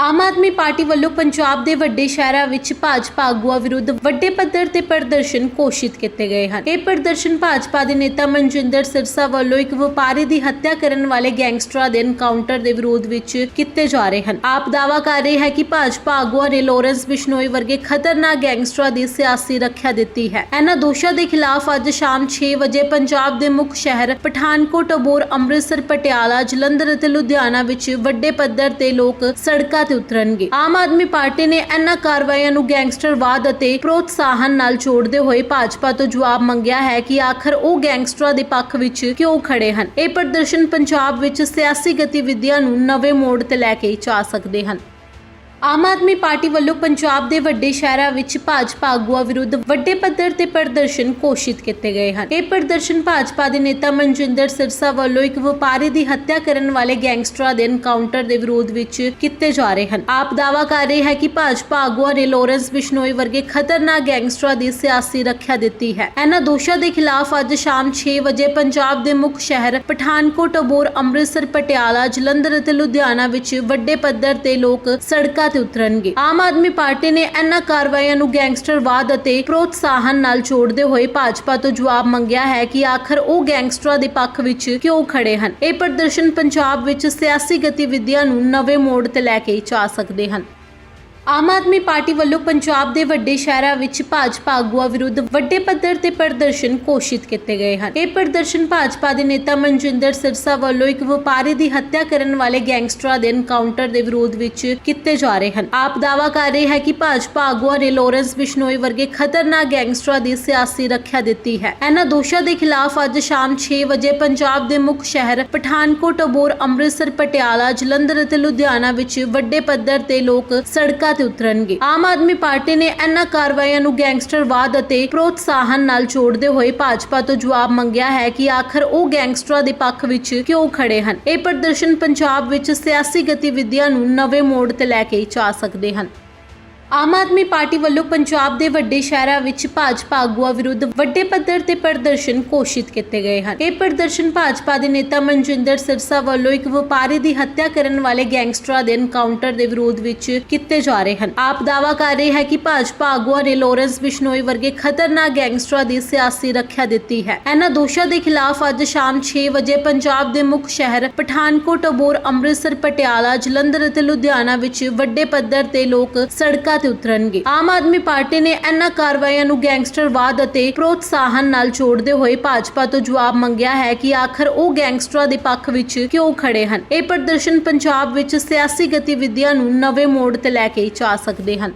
Aam Aadmi party ਵੱਲੋਂ ਪੰਜਾਬ ਦੇ ਵੱਡੇ ਸ਼ਹਿਰਾਂ ਵਿੱਚ ਭਾਜਪਾ ਆਗੂਆਂ ਵਿਰੁੱਧ ਵੱਡੇ ਪੱਧਰ ਤੇ ਪ੍ਰਦਰਸ਼ਨ ਘੋਸ਼ਿਤ ਕੀਤੇ ਗਏ ਹਨ। ਇਹ ਪ੍ਰਦਰਸ਼ਨ ਭਾਜਪਾ ਦੇ ਨੇਤਾ ਮਨਜਿੰਦਰ ਸਿਰਸਾ ਵੱਲੋਂ ਇੱਕ ਵਪਾਰੀ ਦੀ ਹੱਤਿਆ ਕਰਨ ਵਾਲੇ ਗੈਂਗਸਟਰਾਂ ਦੇ ਐਨਕਾਊਂਟਰ ਦੇ ਵਿਰੋਧ ਵਿੱਚ ਕੀਤੇ ਜਾ ਰਹੇ ਹਨ। ਆਪ ਦਾਅਵਾ ਕਰ ਰਹੇ ਹੈ ਕਿ ਭਾਜਪਾ ਆਗੂਆਂ ਨੇ ਲਾਰੈਂਸ ਬਿਸ਼ਨੋਈ ਵਰਗੇ ਖਤਰਨਾਕ ਗੈਂਗਸਟਰਾਂ ਦੀ ਸਿਆਸੀ ਰੱਖਿਆ ਦਿੱਤੀ ਹੈ। ਇਹਨਾਂ ਦੋਸ਼ਾਂ ਦੇ ਖਿਲਾਫ ਅੱਜ ਸ਼ਾਮ 6 ਵਜੇ ਪੰਜਾਬ ਦੇ ਮੁੱਖ ਸ਼ਹਿਰ ਪਠਾਨਕੋਟ, ਅਬੋਰ, ਅੰਮ੍ਰਿਤਸਰ, ਪਟਿਆਲਾ, ਜਲੰਧਰ ਅਤੇ ਲੁਧਿਆਣਾ ਵਿੱਚ ਵੱਡੇ ਪੱਧਰ ਤੇ ਲੋਕ ਸੜਕਾਂ ਤੇ ਉਤਰਨਗੇ। ਆਮ ਆਦਮੀ ਪਾਰਟੀ ਨੇ ਇਹਨਾਂ ਕਾਰਵਾਈਆਂ ਨੂੰ ਗੈਂਗਸਟਰਵਾਦ ਅਤੇ ਪ੍ਰੋਤਸਾਹਨ ਨਾਲ ਜੋੜਦੇ ਹੋਏ ਭਾਜਪਾ ਤੋਂ ਜਵਾਬ ਮੰਗਿਆ ਹੈ ਕਿ ਆਖਰ ਉਹ ਗੈਂਗਸਟਰਾਂ ਦੇ ਪੱਖ ਵਿੱਚ ਕਿਉਂ ਖੜੇ ਹਨ। ਇਹ ਪ੍ਰਦਰਸ਼ਨ ਪੰਜਾਬ ਵਿੱਚ ਸਿਆਸੀ ਗਤੀਵਿਧੀਆਂ ਨੂੰ ਨਵੇਂ ਮੋੜ ਤੇ ਲੈ ਕੇ ਜਾ ਸਕਦੇ ਹਨ। ਆਮ ਆਦਮੀ ਪਾਰਟੀ ਵੱਲੋਂ ਪੰਜਾਬ ਦੇ ਵੱਡੇ ਸ਼ਹਿਰਾਂ ਵਿੱਚ ਭਾਜਪਾ ਆਗੂਆਂ ਵਿਰੁੱਧ ਵੱਡੇ ਪੱਧਰ ਤੇ ਪ੍ਰਦਰਸ਼ਨ ਘੋਸ਼ਿਤ ਕੀਤੇ ਗਏ ਹਨ। ਇਹ ਪ੍ਰਦਰਸ਼ਨ ਭਾਜਪਾ ਦੇ ਨੇਤਾ ਮਨਜਿੰਦਰ ਸਿਰਸਾ ਵੱਲੋਂ ਇੱਕ ਵਪਾਰੀ ਦੀ ਹੱਤਿਆ ਕਰਨ ਵਾਲੇ ਗੈਂਗਸਟਰਾਂ ਦੇ ਐਨਕਾਊਂਟਰ ਦੇ ਵਿਰੋਧ ਵਿੱਚ ਕੀਤੇ ਜਾ ਰਹੇ ਹਨ। ਆਪ ਦਾਅਵਾ ਕਰ ਰਹੇ ਹੈ ਕਿ ਭਾਜਪਾ ਆਗੂਆਂ ਨੇ ਲਾਰੈਂਸ ਬਿਸ਼ਨੋਈ ਵਰਗੇ ਖਤਰਨਾਕ ਗੈਂਗਸਟਰਾਂ ਦੀ ਸਿਆਸੀ ਰੱਖਿਆ ਦਿੱਤੀ ਹੈ। ਇਹਨਾਂ ਦੋਸ਼ਾਂ ਦੇ ਖਿਲਾਫ ਅੱਜ ਸ਼ਾਮ 6 ਵਜੇ ਪੰਜਾਬ ਦੇ ਮੁੱਖ ਸ਼ਹਿਰ ਪਠਾਨਕੋਟ, ਅਬੋਰ, ਅੰਮ੍ਰਿਤਸਰ, ਪਟਿਆਲਾ, ਜਲੰਧਰ ਅਤੇ ਲੁਧਿਆਣਾ ਵਿੱਚ ਵੱਡੇ ਪੱਧਰ ਤੇ ਲੋਕ ਸੜਕਾਂ ਤੇ ਉਤਰਨਗੇ। ਆਮ ਆਦਮੀ ਪਾਰਟੀ ਨੇ ਇਹਨਾਂ ਕਾਰਵਾਈਆਂ ਨੂੰ ਗੈਂਗਸਟਰਵਾਦ ਅਤੇ ਪ੍ਰੋਤਸਾਹਨ ਨਾਲ ਜੋੜਦੇ ਹੋਏ ਭਾਜਪਾ ਤੋਂ ਜਵਾਬ ਮੰਗਿਆ ਹੈ ਕਿ ਆਖਰ ਉਹ ਗੈਂਗਸਟਰਾਂ ਦੇ ਪੱਖ ਵਿੱਚ ਕਿਉਂ ਖੜੇ ਹਨ। ਇਹ ਪ੍ਰਦਰਸ਼ਨ ਪੰਜਾਬ ਵਿੱਚ ਸਿਆਸੀ ਗਤੀਵਿਧੀਆਂ ਨੂੰ ਨਵੇਂ ਮੋੜ ਤੇ ਲੈ ਕੇ ਜਾ ਸਕਦੇ ਹਨ। ਆਮ ਆਦਮੀ ਪਾਰਟੀ ਵੱਲੋਂ ਪੰਜਾਬ ਦੇ ਵੱਡੇ ਸ਼ਹਿਰਾਂ ਵਿੱਚ ਭਾਜਪਾ ਆਗੂਆਂ ਵਿਰੁੱਧ ਵੱਡੇ ਪੱਧਰ ਤੇ ਪ੍ਰਦਰਸ਼ਨ ਘੋਸ਼ਿਤ ਕੀਤੇ ਗਏ ਹਨ। ਇਹ ਪ੍ਰਦਰਸ਼ਨ ਭਾਜਪਾ ਦੇ ਨੇਤਾ ਮਨਜਿੰਦਰ ਸਿਰਸਾ ਵੱਲੋਂ ਇੱਕ ਵਪਾਰੀ ਦੀ ਹੱਤਿਆ ਕਰਨ ਵਾਲੇ ਗੈਂਗਸਟਰਾਂ ਦੇ ਐਨਕਾਊਂਟਰ ਦੇ ਵਿਰੋਧ ਵਿੱਚ ਕੀਤੇ ਜਾ ਰਹੇ ਹਨ। ਆਪ ਦਾਅਵਾ ਕਰ ਰਹੇ ਹੈ ਕਿ ਭਾਜਪਾ ਆਗੂਆਂ ਨੇ ਲਾਰੈਂਸ ਬਿਸ਼ਨੋਈ ਵਰਗੇ ਖਤਰਨਾਕ ਗੈਂਗਸਟਰਾਂ ਦੀ ਸਿਆਸੀ ਰੱਖਿਆ ਦਿੱਤੀ ਹੈ। ਇਹਨਾਂ ਦੋਸ਼ਾਂ ਦੇ ਖਿਲਾਫ ਅੱਜ ਸ਼ਾਮ 6 ਵਜੇ ਪੰਜਾਬ ਦੇ ਮੁੱਖ ਸ਼ਹਿਰ ਪਠਾਨਕੋਟ, ਅਬੋਰ, ਅੰਮ੍ਰਿਤਸਰ, ਪਟਿਆਲਾ, ਜਲੰਧਰ ਅਤੇ ਲੁਧਿਆਣਾ ਵਿੱਚ ਵੱਡੇ ਪੱਧਰ ਤੇ ਲੋਕ ਸੜਕਾਂ ਤੇ ਉਤਰਨਗੇ। ਆਮ ਆਦਮੀ ਪਾਰਟੀ ਨੇ ਇਹਨਾਂ ਕਾਰਵਾਈਆਂ ਨੂੰ ਗੈਂਗਸਟਰਵਾਦ ਅਤੇ ਪ੍ਰੋਤਸਾਹਨ ਨਾਲ ਜੋੜਦੇ ਹੋਏ ਭਾਜਪਾ ਤੋਂ ਜਵਾਬ ਮੰਗਿਆ ਹੈ ਕਿ ਆਖਰ ਉਹ ਗੈਂਗਸਟਰਾਂ ਦੇ ਪੱਖ ਵਿੱਚ ਕਿਉਂ ਖੜੇ ਹਨ। ਇਹ ਪ੍ਰਦਰਸ਼ਨ ਪੰਜਾਬ ਵਿੱਚ ਸਿਆਸੀ ਗਤੀਵਿਧੀਆਂ ਨੂੰ ਨਵੇਂ ਮੋੜ ਤੇ ਲੈ ਕੇ ਜਾ ਸਕਦੇ ਹਨ। ਆਮ ਆਦਮੀ ਪਾਰਟੀ ਵੱਲੋਂ ਪੰਜਾਬ ਦੇ ਵੱਡੇ ਸ਼ਹਿਰਾਂ ਵਿੱਚ ਭਾਜਪਾ ਆਗੂਆਂ ਵਿਰੁੱਧ ਵੱਡੇ ਪੱਧਰ ਤੇ ਪ੍ਰਦਰਸ਼ਨ ਘੋਸ਼ਿਤ ਕੀਤੇ ਗਏ ਹਨ। ਇਹ ਪ੍ਰਦਰਸ਼ਨ ਭਾਜਪਾ ਦੇ ਨੇਤਾ ਮਨਜਿੰਦਰ ਸਿਰਸਾ ਵੱਲੋਂ ਇੱਕ ਵਪਾਰੀ ਦੀ ਹੱਤਿਆ ਕਰਨ ਵਾਲੇ ਗੈਂਗਸਟਰਾਂ ਦੇ ਐਨਕਾਊਂਟਰ ਦੇ ਵਿਰੋਧ ਵਿੱਚ ਕੀਤੇ ਜਾ ਰਹੇ ਹਨ। ਆਪ ਦਾਅਵਾ ਕਰ ਰਹੇ ਹੈ ਕਿ ਭਾਜਪਾ ਆਗੂਆਂ ਨੇ ਲੋਰੈਂਸ ਬਿਸ਼ਨੋਈ ਵਰਗੇ ਖਤਰਨਾਕ ਗੈਂਗਸਟਰਾਂ ਦੀ ਸਿਆਸੀ ਰੱਖਿਆ ਦਿੱਤੀ ਹੈ। ਇਹਨਾਂ ਦੋਸ਼ਾਂ ਦੇ ਖਿਲਾਫ ਅੱਜ ਸ਼ਾਮ 6 ਵਜੇ ਪੰਜਾਬ ਦੇ ਮੁੱਖ ਸ਼ਹਿਰ ਪਠਾਨਕੋਟ, ਅਬੋਰ, ਅੰਮ੍ਰਿਤਸਰ, ਪਟਿਆਲਾ, ਜਲੰਧਰ ਅਤੇ ਲੁਧਿਆਣਾ ਵਿੱਚ ਵੱਡੇ ਪੱਧਰ ਤੇ ਲੋਕ ਸੜਕਾਂ ਤੇ ਉਤਰਨਗੇ। ਆਮ ਆਦਮੀ ਪਾਰਟੀ ਨੇ ਇਹਨਾਂ ਕਾਰਵਾਈਆਂ ਨੂੰ ਗੈਂਗਸਟਰਵਾਦ ਅਤੇ ਪ੍ਰੋਤਸਾਹਨ ਨਾਲ ਜੋੜਦੇ ਹੋਏ ਭਾਜਪਾ ਤੋਂ ਜਵਾਬ ਮੰਗਿਆ ਹੈ ਕਿ ਆਖਰ ਉਹ ਗੈਂਗਸਟਰਾਂ ਦੇ ਪੱਖ ਵਿੱਚ ਕਿਉਂ ਖੜੇ ਹਨ। ਇਹ ਪ੍ਰਦਰਸ਼ਨ ਪੰਜਾਬ ਵਿੱਚ ਸਿਆਸੀ ਗਤੀਵਿਧੀਆਂ ਨੂੰ ਨਵੇਂ ਮੋੜ ਤੇ ਲੈ ਕੇ ਜਾ ਸਕਦੇ ਹਨ।